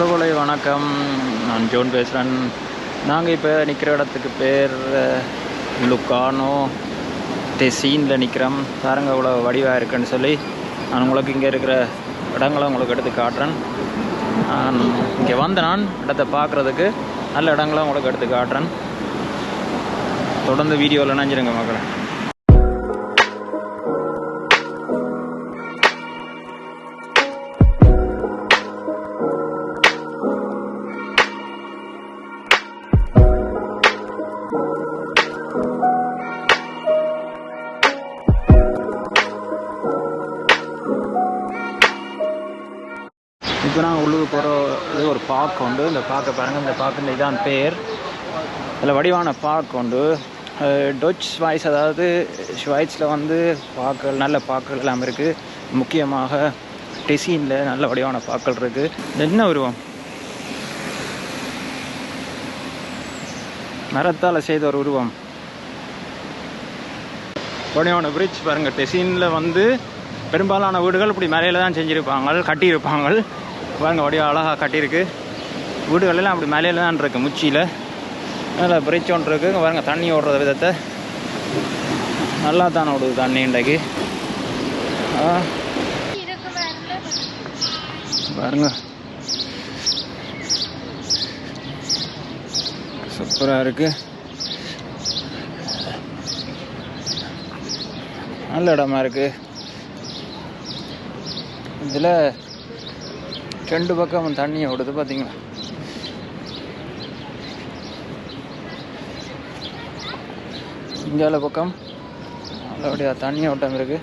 உறவுகளை வணக்கம். நான் ஜோன் பேசுகிறேன் நாங்கள் இப்போ நிற்கிற இடத்துக்கு பேர் லுக்கானோ டெசீனில் நிற்கிறோம் பாருங்க இவ்வளோ வடிவாக இருக்குன்னு சொல்லி நான் உங்களுக்கு இங்கே இருக்கிற இடங்களை உங்களுக்கு எடுத்து காட்டுறேன். இங்கே வந்த நான் இடத்த பார்க்குறதுக்கு நல்ல இடங்களை உங்களுக்கு எடுத்து காட்டுறேன். தொடர்ந்து வீடியோவில் நினைஞ்சிருங்க மக்களை. பார்க் உண்டு இந்த பார்க்க பாருங்கள் இந்த பார்க்குன்ற இதான் பேர். அதில் வடிவான பார்க் உண்டு. டொச் ஸ்வைஸ் அதாவது ஸ்வைட்ஸில் வந்து பாக்கள் நல்ல பாக்கள் எல்லாம் இருக்குது முக்கியமாக டெசினில் நல்ல வடிவான பார்க்கள் இருக்குது என்ன உருவம்? மரத்தால் செய்த ஒரு உருவம். வடிவான பிரிட்ஜ் பாருங்கள் டெசினில் வந்து பெரும்பாலான வீடுகள் இப்படி மலையில் தான் செஞ்சுருப்பாங்க கட்டியிருப்பாங்க. பாருங்கள் வடிவம் அழகாக கட்டியிருக்கு. வீடுகளெல்லாம் அப்படி மேலே தான் இருக்குது முச்சியில். நல்லா பிரிட்ஜ் ஒன்று இருக்குது இங்கே பாருங்க தண்ணி ஓடுற விதத்தை. நல்லா தானே ஓடுது தண்ணி இன்றைக்கு. பாருங்க. சூப்பராக இருக்குது நல்ல இடமா இருக்கு. இதில் ரெண்டு பக்கம் தண்ணி ஓடுது பார்த்தீங்களா இங்கால பக்கம். நல்லபடியாக தண்ணி ஓட்டம் இருக்கு.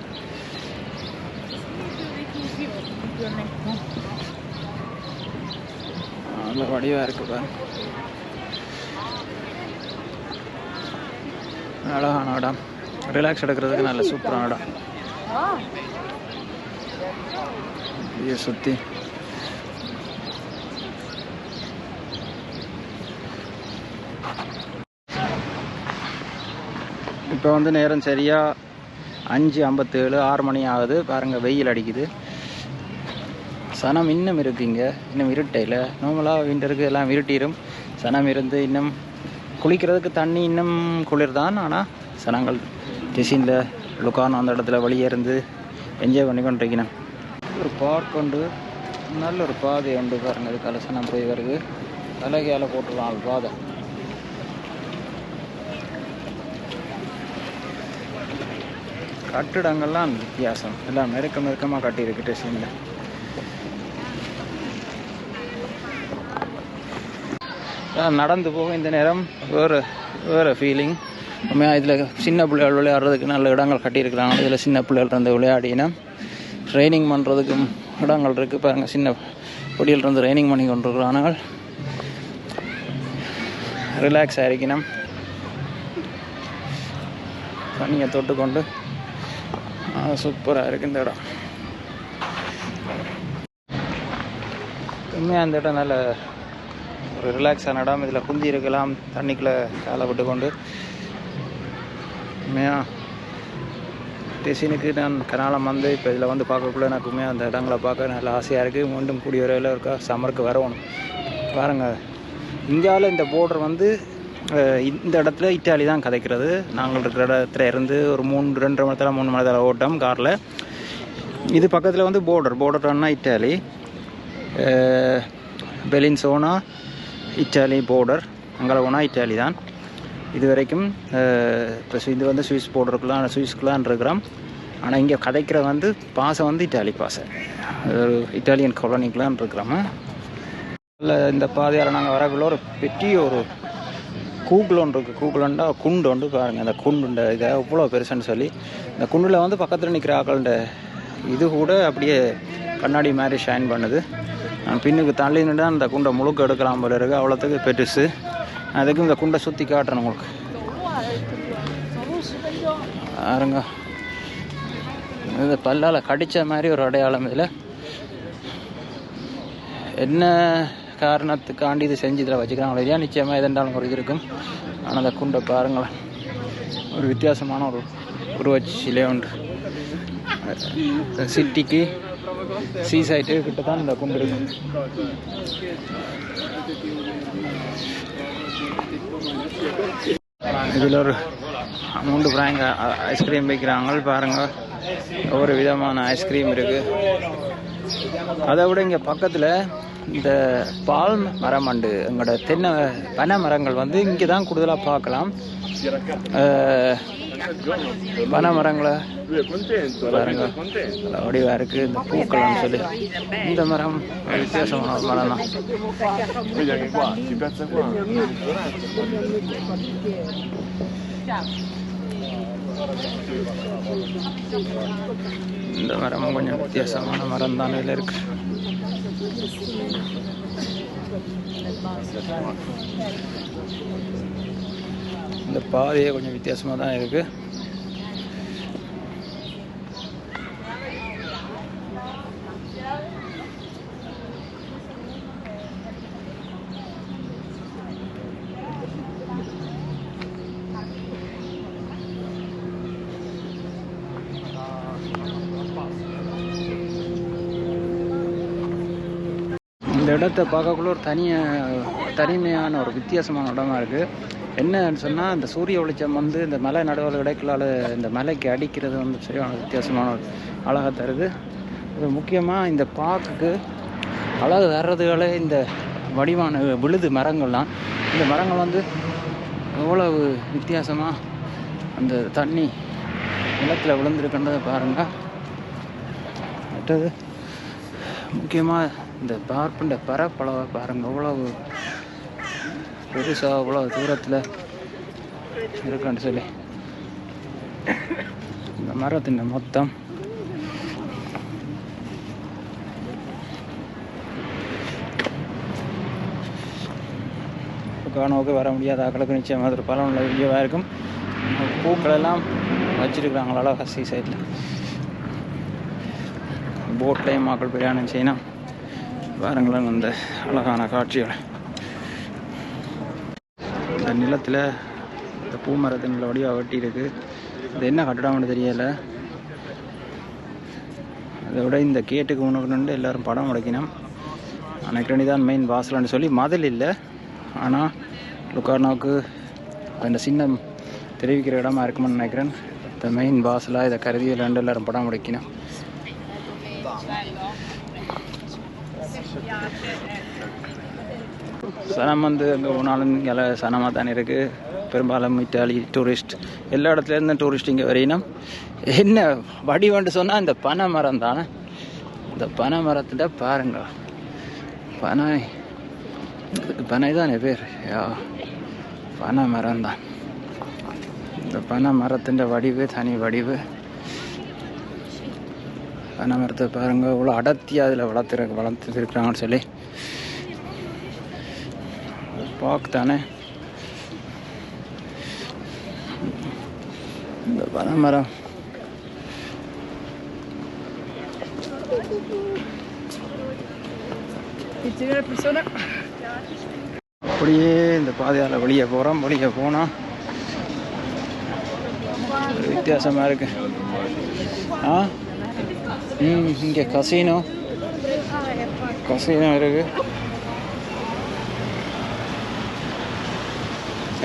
நல்ல வடிவாக இருக்கு பாருங்க அழகான இடம். ரிலாக்ஸ் எடுக்கிறதுக்கு நல்ல சூப்பரான இடம். இதை சுற்றி இப்போ வந்து நேரம் சரியாக அஞ்சு ஐம்பத்தேழு ஆறு மணி ஆகுது. பாருங்கள் வெயில் அடிக்குது. சனம் இன்னும் இருக்குங்க. இன்னும் இருட்டையில் நார்மலாக விண்டருக்கு எல்லாம் இருட்டிடும் சனம் இருந்து இன்னும் குளிக்கிறதுக்கு தண்ணி இன்னும் குளிர் தான் ஆனால் சனங்கள் டிசினில் லுக்கானோ அந்த இடத்துல வெளியே இருந்து என்ஜாய் பண்ணி கொண்டிருக்கணும் ஒரு பார்க் உண்டு நல்ல ஒரு பாதை உண்டு பாருங்கள் இது கலசனம் போய் வருது. தலைகையால் போட்டுருவான் அது பாதை. கட்டிடங்கள்லாம் வித்தியாசம். எல்லாம் நெருக்கம் நெருக்கமாக கட்டியிருக்கு டெசினில் நடந்து போக இந்த நேரம். வேறு வேறு ஃபீலிங் உண்மையாக இதில் சின்ன பிள்ளைகள் விளையாடுறதுக்கு நல்ல இடங்கள் கட்டியிருக்கிறாங்க. இதில் சின்ன பிள்ளைகள் இருந்து விளையாடினா ட்ரைனிங் பண்ணுறதுக்கும் இடங்கள் இருக்குது பாருங்கள் சின்ன பொடியில் இருந்து ட்ரைனிங் பண்ணி கொண்டிருக்கிறாங்க. ரிலாக்ஸ் ஆகிருக்கணும் தண்ணியை தொட்டுக்கொண்டு சூப்பராக இருக்குது இந்த இடம் உண்மையாக அந்த இடம் நல்ல ஒரு ரிலாக்ஸான இடம். இதில் குந்தி இருக்கலாம் தண்ணிக்குள்ளே காலை விட்டு கொண்டு. உண்மையாக டெசினுக்கு நான் கனாலம் வந்து இப்போ இதில் வந்து பார்க்கக்குள்ள எனக்கு உண்மையாக அந்த இடங்களை பார்க்க நல்ல ஆசையாக இருக்குது மீண்டும் கூடிய வரையில் இருக்கா சம்மருக்கு வரணும். பாருங்கள் இந்தியாவில் இந்த போர்டர் வந்து இந்த இடத்துல இட்டாலி தான் கதைக்கிறது. நாங்கள் இருக்கிற இடத்துல இருந்து ஒரு மூணு ரெண்டரை மணி நேரம் மூணு மணி நேரம் ஓட்டம் காரில். இது பக்கத்தில் வந்து போர்டர் போர்டர்னா இட்டாலி. பெலின்சோனா இட்டாலி போர்டர் அங்கே போனால் இட்டாலி தான். இது வரைக்கும் இப்போ இது வந்து சுவிஸ் போர்டருக்குலாம் சுவிஸ்க்குலாம் இருக்கிறோம் ஆனால் இங்கே கதைக்கிற வந்து பாசை வந்து இட்டாலி பாசை. இட்டாலியன் காலனிக்கெலாம் இருக்கிறோம் இல்லை இந்த பாதையால் நாங்கள் வரக்குள்ள ஒரு பெரிய ஒரு கூகுள் ஒன்று இருக்குது கூகுளண்டா குண்டு ஒன்று பாருங்கள் அந்த குண்டுண்ட இதை இவ்வளோ பெருசுன்னு சொல்லி இந்த குண்டில் வந்து பக்கத்தில் நிற்கிற ஆக்கள்கிட்ட இது கூட அப்படியே கண்ணாடி மாதிரி ஷைன் பண்ணுது. பின்னுக்கு தள்ளி நின்று அந்த குண்டை முழுக்க எடுக்கலாம் போல இருக்கு. அவ்வளோத்துக்கு பெருசு. அதுக்கு இந்த குண்டை சுற்றி காட்டுறேன் உங்களுக்கு. பாருங்க. இது பல்லால் கடித்த மாதிரி ஒரு அடையாளம் இதில். என்ன காரணத்துக்காண்டி இது செஞ்சு இதில் வச்சுக்கிறாங்களோ இல்லையா? நிச்சயமாக எதென்றாலும் ஒரு இது இருக்கும். ஆனால் அந்த குண்டை பாருங்களேன். ஒரு வித்தியாசமான ஒரு உருவச்சிலே உண்டு சிட்டிக்கு சீ சைட்டு கிட்ட தான் இந்த குண்டு இருக்கு இதில் ஒரு மூன்று பிராங்க ஐஸ்கிரீம் வைக்கிறாங்க. பாருங்க. ஒவ்வொரு விதமான ஐஸ்கிரீம் இருக்கு. அதை விட இங்கே பக்கத்தில் இந்த பால் மரம் அண்டு எங்களோட தென்னை பனை மரங்கள் வந்து இங்கே தான் கூடுதலாக பார்க்கலாம் பனை மரங்களை பாருங்க. நல்ல வடிவா இருக்கு. இந்த பூக்கள்னு சொல்லி. இந்த மரம் வித்தியாசமான ஒரு மரம் தான் இந்த மரம் கொஞ்சம் வித்தியாசமான மரம் தான் இதில் இருக்கு. இந்த பாதையே கொஞ்சம் வித்தியாசமாக தான் இருக்குது இடத்த பார்க்கக்குள்ள ஒரு தனிய தனிமையான ஒரு வித்தியாசமான இடமா இருக்குது என்னன்னு சொன்னால் இந்த சூரிய வெளிச்சம் வந்து இந்த மலை நடுவில் இடைக்கலால் இந்த மலைக்கு அடிக்கிறது வந்து சரியான வித்தியாசமான ஒரு அழகாக தருது. இது முக்கியமாக இந்த பார்க்குக்கு அழகு தர்றதுகளே இந்த வடிவான விழுது மரங்கள்லாம் இந்த மரங்கள் வந்து எவ்வளவு வித்தியாசமாக அந்த தண்ணி நிலத்தில் விழுந்துருக்குன்றதை பாருங்கள் அடுத்தது முக்கியமாக இந்த பார்ப்புண்ட பரப்பளவை பாருங்க அவ்வளவு பெருசாக அவ்வளோ தூரத்தில் இருக்குன்னு சொல்லி. இந்த மரத்தின் மொத்தம் காணோக்கு வர முடியாத ஆக்களுக்கு நிச்சயமாக ஒரு பலன் உள்ள வீடியோவாக இருக்கும். பூக்கள் எல்லாம் வச்சிருக்கிறாங்களா அழகா சைடில். போட்லேயும் மக்கள் பிரயாணம் செய்யணும் பாருங்களேன் அந்த அழகான காட்சிகள். இந்த நிலத்தில் இந்த பூமரத்தின் வடிவா வெட்டி இருக்கு. இது என்ன கட்டடம்னு தெரியல. அதை விட இந்த கேட்டுக்கு உணவு நின்று எல்லாரும் படம் உடைக்கணும். அன்னைக்கு தான் மெயின் வாசலான்னு சொல்லி மதில் இல்லை. ஆனால் லுக்கார்னாவுக்கு அந்த சின்னம் தெரிவிக்கிற இடமா இருக்குமென்னு நினைக்கிறேன். இந்த மெயின் வாசலாக இதை கருதி ரெண்டு எல்லாரும் படம் முடிக்கணும் சனம் வந்து அங்கே போனாலும் இங்கே சனமாக தானே இருக்குது பெரும்பாலும் இட்டாலி டூரிஸ்ட் எல்லா இடத்துலேருந்து டூரிஸ்ட் இங்கே வரையினும் என்ன வடிவண்டு சொன்னால் இந்த பனை மரம் தானே? இந்த பனை மரத்தில் பாருங்க. பனை. இதுக்கு பனை தானே பேர்? யா பனை மரம் தான் இந்த பனை மரத்தின் வடிவு தனி வடிவு. பனை மரத்தை பாருங்க. இவ்வளோ அடர்த்தியாக அதில் வளர்த்துற வளர்த்துருக்குறாங்கன்னு சொல்லி. பார்க் தானே? இந்த பனை மரம் அப்படியே இந்த பாதையால் வெளியே போகிறோம் வெளியே போனால் வித்தியாசமாக இருக்கு. ஆ? ம் இங்கே கசினோ கசினோ இருக்கு.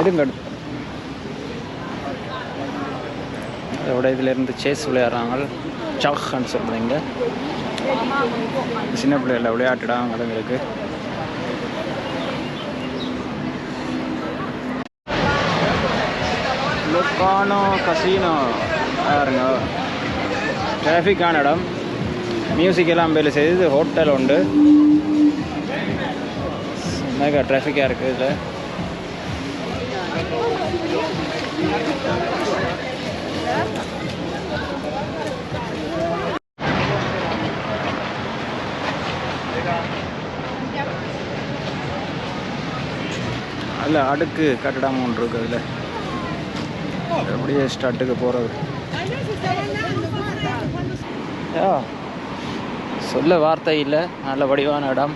எடுங்க. அதோட இதுல இருந்து சேஸ் விளையாடுறாங்க. சாக்ன்னு சொல்கிறீங்க சின்ன பிள்ளைகள விளையாட்டுடாங்க அதுங்களுக்கு லொக்கானோ கசீனோ பாருங்க ട്രാഫിക്കാണ് ഇടം. മ്യൂസിക് வேலை പേര് ஹோட்டல் உண்டு மேகா டிராஃபிக்காக இருக்குது இதில் அல்ல அடுக்கு கட்டடம் ஒன்று இருக்குது இதில் அப்படியே ஸ்டார்ட்டுக்கு போகிறது சொல்ல வார்த்தை இல்லை. நல்ல வடிவான இடம்.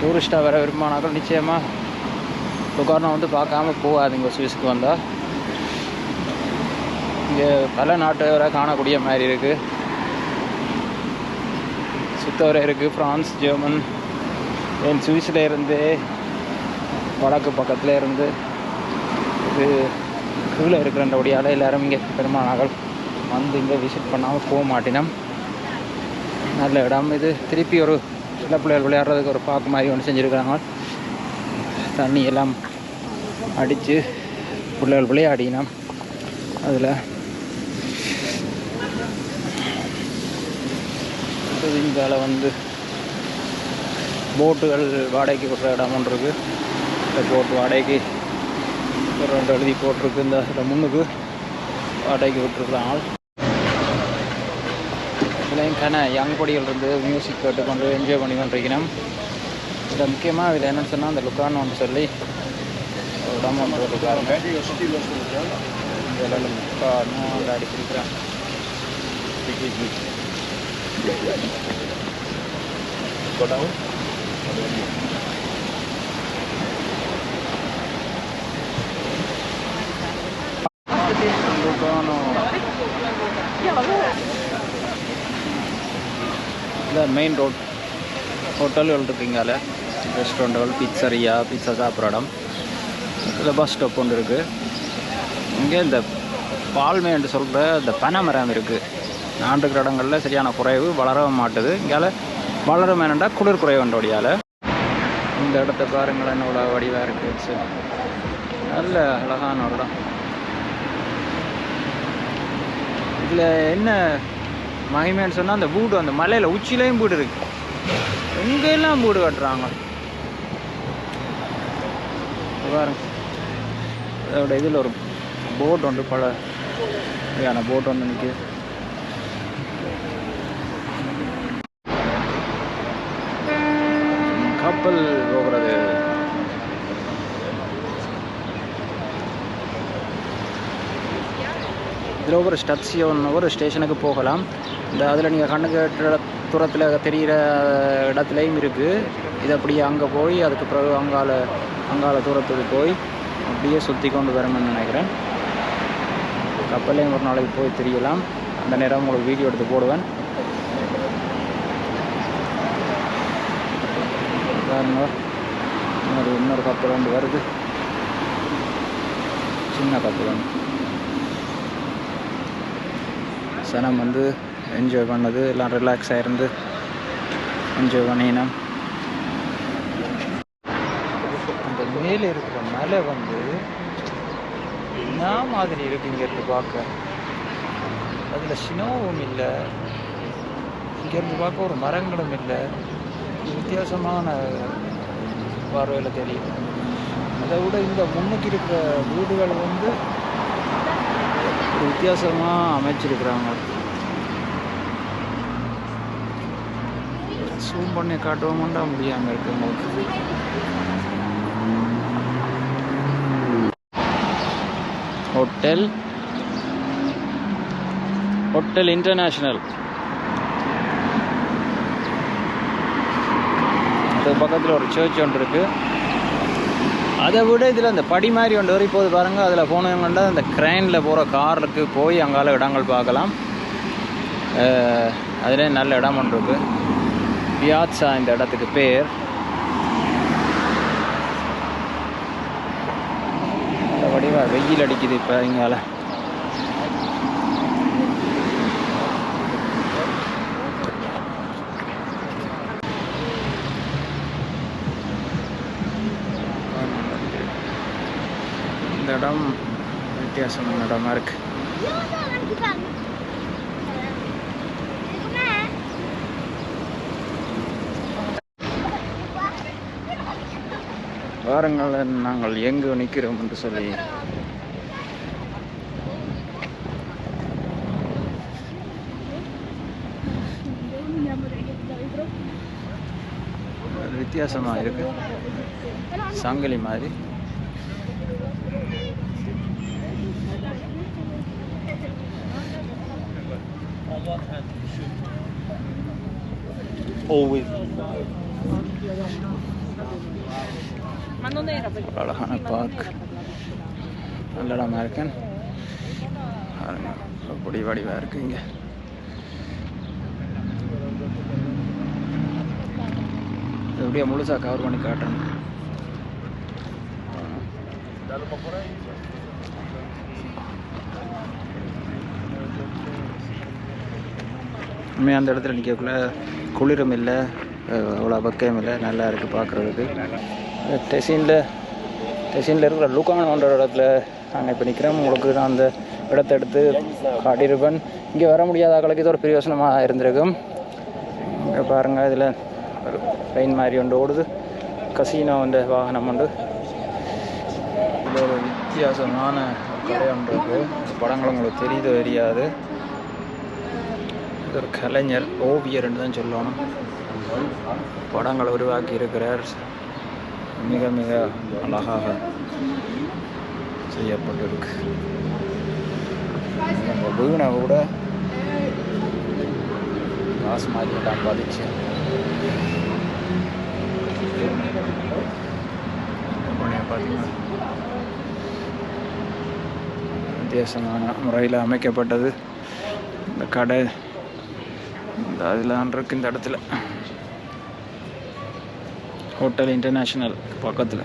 டூரிஸ்ட்டாக வர விரும்பினாக்கள் நிச்சயமாக லுகார்னா வந்து பார்க்காம போகாதுங்க சுவிஸுக்கு வந்தால் இங்கே பல நாட்டவரை காணக்கூடிய மாதிரி இருக்குது சுத்தவரை இருக்குது ஃப்ரான்ஸ் ஜெர்மன் என் சுவிஸில் இருந்து வடக்கு பக்கத்தில் இருந்து. இது கீழே இருக்கிறன்றபடியால் எல்லாரும் இங்கே பெருமானார்கள் வந்து இங்கே விசிட் பண்ணாமல் போக மாட்டினோம். நல்ல இடம். இது திருப்பி ஒரு சில பிள்ளைகள் விளையாடுறதுக்கு ஒரு பார்க் மாதிரி ஒன்று செஞ்சுருக்காங்க தண்ணி எல்லாம் அடித்து பிள்ளைகள் விளையாடினோம் அதில் இங்கால வந்து போட்டுகள் வாடகைக்கு விடுற இடம் ஒன்று இருக்குது இந்த போட்டு வாடகைக்கு ஒரு ரெண்டு எழுதி போட்டிருக்கு. இந்த இந்த முன்னுக்கு வாடகைக்கு விட்டுருக்குறாங்க இதுலேயும் கன யங் பொடிகள் இருந்து மியூசிக் கேட்டுக்கொண்டு என்ஜாய் பண்ணி கொண்டிருக்கணும் இதில் முக்கியமாக இதில் என்னென்னு சொன்னால் அந்த லுக்கான்னு ஒன்று சொல்லி ஒரு இடம் ஒன்று இருக்காருங்க Vedi lo லுக்கான்னு லுக்கானோ இந்த மெயின் ரோட் ஹோட்டல்கள் இருக்குங்கால. ரெஸ்டாரண்ட்டுகள் பிச்சரியா பிச்சா சாப்பிட்ற இடம். இதில் பஸ் ஸ்டாப் ஒன்று இருக்குது இங்கே இந்த பால்மேன்னு சொல்கிற இந்த பனை மரம் இருக்குது நான் இருக்கிற இடங்களில் சரியான குறைவு வளரவும் மாட்டுது. இங்கால வளரும் வேணுண்டா குளிர் குறைவுன்றோடியால் இந்த இடத்த பாருங்களேன் என்னோட வடிவாக இருக்குது சரி நல்ல அழகான ஒரு இடம். இதில் என்ன மகிமைன்னு சொன்னால் அந்த வீடு அந்த மலையில் உச்சிலையும் வீடு இருக்கு. எங்கெல்லாம் வீடு கட்டுறாங்க? பாருங்க. அதோட இதில் ஒரு போட் ஒன்று பல வகையான போட் ஒன்று நிற்குது கப்பல் போகிறது. இதில் ஒவ்வொரு ஸ்டேஷன் ஒவ்வொரு ஸ்டேஷனுக்கு போகலாம். இந்த அதில் நீங்கள் கண்ணுக்கு எட்டுற தூரத்தில் தெரிகிற இடத்துலையும் இருக்குது இது அப்படியே அங்கே போய் அதுக்கு பிறகு அங்கால அங்கால தூரத்துக்கு போய் அப்படியே சுற்றி கொண்டு வரணும்னு நினைக்கிறேன். கப்பல்லையும் ஒரு நாளைக்கு போய் தெரியலாம். அந்த நேரம் உங்களுக்கு வீடியோ எடுத்து போடுவேன். பாருங்க. இன்னொரு இன்னொரு கப்பல் ஒன்று வருது. சின்ன கப்பல் ஒன்று. சனம் வந்து என்ஜாய் பண்ணது எல்லாம் ரிலாக்ஸ் ஆகிருந்து என்ஜாய் பண்ணினோம். அந்த மேலே இருக்கிற மலை வந்து என்ன மாதிரி இருக்குங்கிறது பார்க்க? அதில் சினோவும் இல்லை. இங்கேருந்து பார்க்க ஒரு மரங்களும் இல்லை. வித்தியாசமான பார்வையில் தெரியும். அதை விட இந்த முன்னுக்கு இருக்கிற வீடுகள் வந்து ஒரு வித்தியாசமாக அமைச்சிருக்கிறாங்க. ஜூம் பண்ணி காட்டுவோம்டா முடியாமல் இருக்கு உங்களுக்கு. ஹோட்டல். Hotel international. அது பக்கத்தில் ஒரு சர்ச் ஒன்று இருக்குது அதை விட இதில் அந்த படி மாதிரி ஒன்று வரை போது பாருங்கள் அதில் போனவங்கண்டா அந்த க்ரைனில் போகிற காருக்கு போய் அங்கால இடங்கள் பார்க்கலாம். அதில் நல்ல இடம் ஒன்று இருக்குது பியாட்சா இந்த இடத்துக்கு பேர். இந்த வடிவா வெயில் அடிக்குது இப்போ இங்கால. இந்த இடம் வித்தியாசமான இடமா இருக்கு. வாருங்கள் நாங்கள் எங்கு நிற்கிறோம் என்று சொல்லி. வித்தியாசமாக வித்தியாசமா இருக்கு. சங்கிலி மாதிரி. Always. அழகான பார்க் நல்ல இடமா இருக்கேன் பாருங்க அப்படி வடிவாக இருக்கு இங்கே. அப்படியே முழுசாக கவர் பண்ணி காட்டுறேன் உண்மையாக அந்த இடத்துல நிற்கக்குள்ள குளிரும் இல்லை அவ்வளோ பக்கம் இல்லை. நல்லா இருக்குது பார்க்குறதுக்கு. டெசினில் டெசினில் இருக்கிற லுக்கானோன்ற இடத்துல நாங்கள் இப்போ நிற்கிறோம் உங்களுக்கு நான் அந்த இடத்த எடுத்து காட்டியிருப்பேன். இங்கே வர முடியாத ஆக்களுக்கு இது ஒரு பிரயோசனமாக இருந்திருக்கும். இங்கே பாருங்கள் இதில் ஒரு ட்ரெயின் மாதிரி ஒன்று ஓடுது. கசினோ வாகனம் உண்டு இதில் ஒரு வித்தியாசமான கலை ஒன்று இருக்குது படங்கள் உங்களுக்கு தெரியுது தெரியாது. இது ஒரு கலைஞர் ஓவியர்னு தான் சொல்லணும். படங்களை உருவாக்கி இருக்கிறார் மிக மிக அழகாக செய்யப்பட்டிருக்கு. நம்ம வீணை கூட காசு மாதிரி எல்லாம் பதிச்சு வித்தியாசமான முறையில் அமைக்கப்பட்டது. இந்த கடை இந்த அதில் இருக்கு இந்த இடத்துல. ஹோட்டல் இன்டர்நேஷ்னல் பக்கத்தில்.